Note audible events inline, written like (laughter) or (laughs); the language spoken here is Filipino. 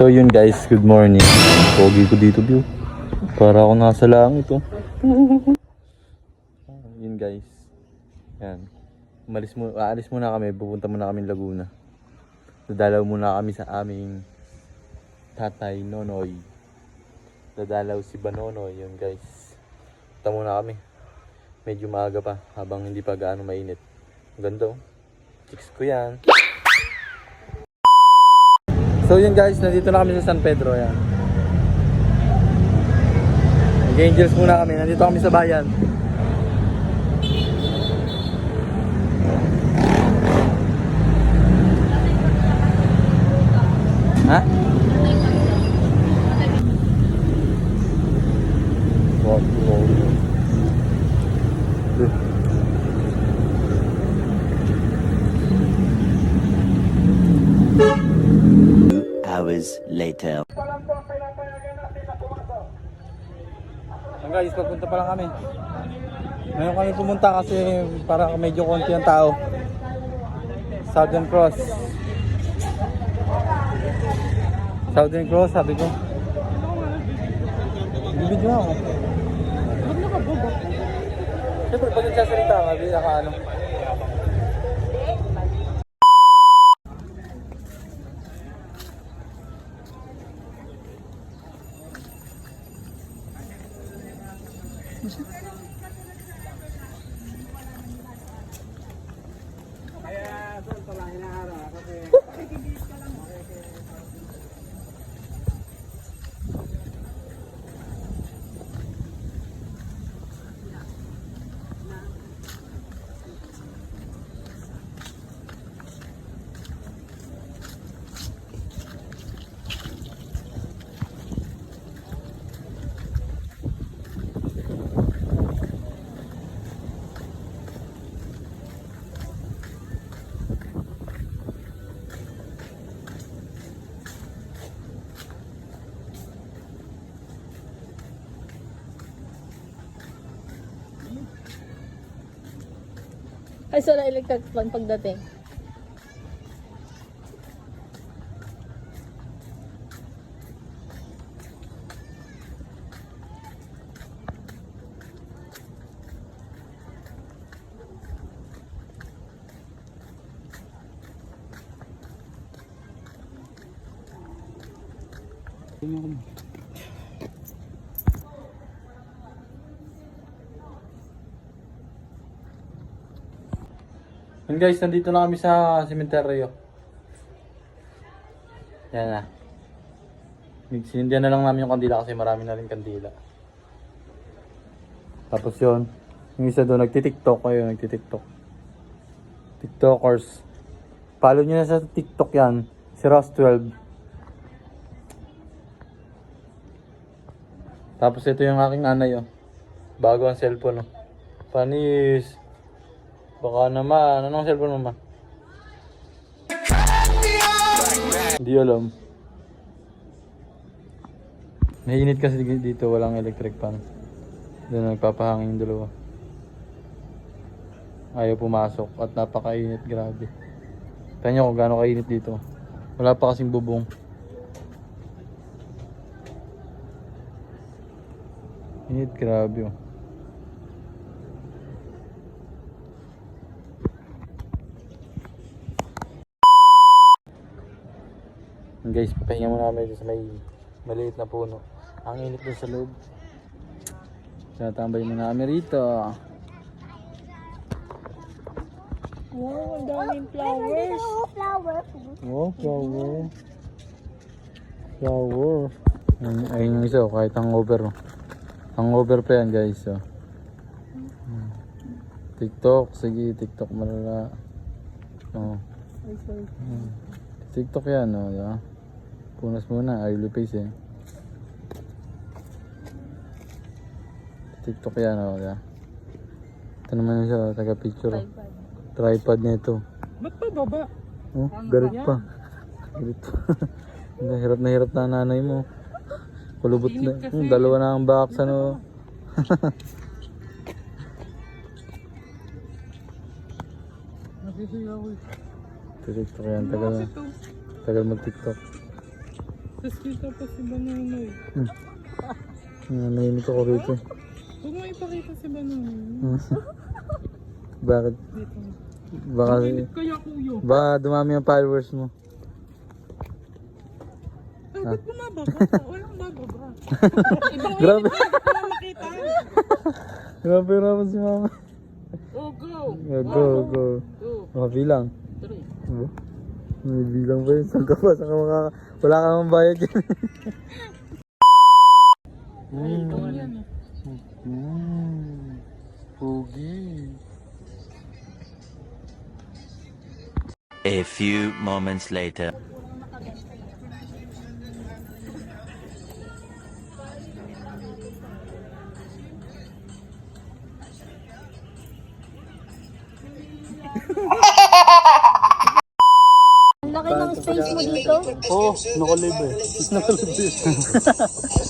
So yun guys, good morning. Pogi ko dito view. Para ako nasa langit oh. (laughs) yun guys. Yan. Umalis mo, aalis muna kami, pupunta muna kami Laguna. Dadalaw muna kami sa aming tatay Nonoy. Dadalaw si Banonoy yun guys. Punta muna kami. Medyo maaga pa habang hindi pa gaano mainit. Ganda oh. Chicks ko yan. So yun guys, nandito na kami sa San Pedro yan. Mag-angels muna kami, nandito kami sa bayan. Ha? Wow, wow. Hours later. Ang guys, pagpunta pa lang kami. Ngayon kami pumunta kasi para medyo konti ang tao. Southern Cross. Southern Cross, sabi ko. Bibidyo ako. Siyempre, pag nagsasalita ka, naka ano. 不是？Ay, so na electric fan pagdating. Yun guys, nandito na kami sa sementeryo. Yan na. Sinindihan na lang namin yung kandila kasi marami na rin kandila. Tapos yun, yung isa doon nagtitiktok kayo, nagtitiktok. TikTokers. Follow nyo na sa TikTok yan, si Ross12. Tapos ito yung aking nanay oh. Bago ang cellphone oh. Panis. Baka naman. Anong cellphone mo ma? Hindi alam. Mainit kasi dito, walang electric fan. Doon nagpapahangin yung dalawa. Ayaw pumasok at napakainit, grabe. Nyo kung gaano kainit dito. Wala pa kasing bubong. Init, grabe oh. Guys, papahinga muna kami sa may maliit na puno. Ang init doon sa loob. Tinatambay muna kami rito. Wow, ang daming flowers. Oh, flower. Flower. Ayun, ayun yung isa, oh, kahit hangover. Oh. Hangover pa yan guys. Oh. TikTok, sige, TikTok malala. Oh. Hmm. TikTok yan, oh, di ba? Punas muna, early face eh. TikTok yan, oh, di ba? Ito naman yung siya, oh, taga-picture. Oh. Tripod. Tripod nito. Ba't pa baba? Oh, garit pa. Garit pa. (laughs) hirap na hirap na nanay mo. Kulubot na. Hmm, dalawa na ang box, ano. Nasisiyaw eh. (laughs) TikTok yan, tagal, tagal mag-TikTok. Tapos kita pa si Banonoy. Nanahimik ako rito. Huwag mo ipakita si Banonoy. (laughs) Bakit? Dito. Baka, Kaya kuyo. baka dumami ang followers mo. Ay, ba't bumababa? (laughs) Walang bababa. (laughs) Ibang Grabe. Makita. Grabe naman si mama. Oh, go. Yeah, go, go. Go. Makabilang. Three. Ano? May bilang ba yun? Saan ka ba? Saan ka makaka... Wala ka mang bayad (laughs) yan. Ito yan. mm. Pogi. A few moments later. Mo dito. Oo, oh, nakalive eh. (laughs) (laughs)